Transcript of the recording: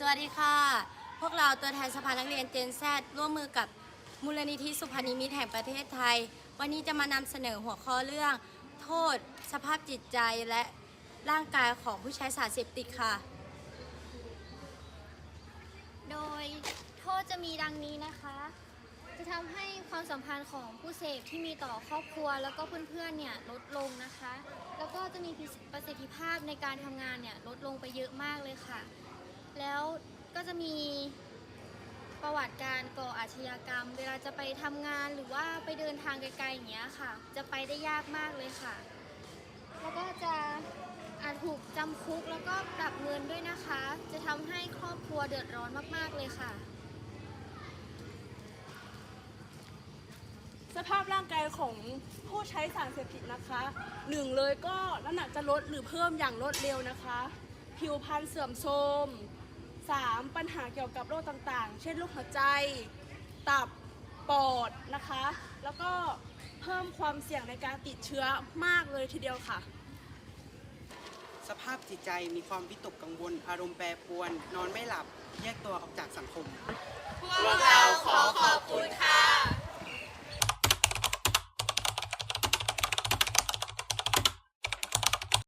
สวัสดีค่ะ พวกเราตัวแทนสภานักเรียนเจนแซดร่วมมือกับมูลนิธิสุพรรณิมิตแห่งประเทศไทย วันนี้จะมานำเสนอหัวข้อเรื่อง โทษ สภาพจิตใจและร่างกายของผู้ใช้สารเสพติดค่ะ โดยโทษจะมีดังนี้นะคะ จะทำให้ความสัมพันธ์ของผู้เสพที่มีต่อครอบครัว แล้วก็เพื่อนๆเนี่ยลดลงนะคะ แล้วก็จะมีประสิทธิภาพในการทำงานเนี่ยลดลงไปเยอะมากเลยค่ะ จะมีประวัติการก่ออาชญากรรม เวลาจะไปทำงานหรือว่าไปเดินทางไกลๆอย่างเงี้ยค่ะ จะไปได้ยากมากเลยค่ะ แล้วก็จะอาจถูกจำคุกแล้วก็ปรับเงินด้วยนะคะ จะทำให้ครอบครัวเดือดร้อนมากๆเลยค่ะ สภาพร่างกายของผู้ใช้สารเสพติดนะคะหนึ่งเลยก็น้ำหนักจะลดหรือเพิ่มอย่างรวดเร็วนะคะ ผิวพรรณเสื่อมโทรม สามปัญหาเกี่ยวกับโรคต่างๆ เช่นโรคหัวใจ ตับ ปอดนะคะ แล้วก็เพิ่มความเสี่ยงในการติดเชื้อมากเลยทีเดียวค่ะ สภาพจิตใจมีความวิตกกังวล อารมณ์แปรปรวน นอนไม่หลับ แยกตัวออกจากสังคม พวกเราขอขอบคุณ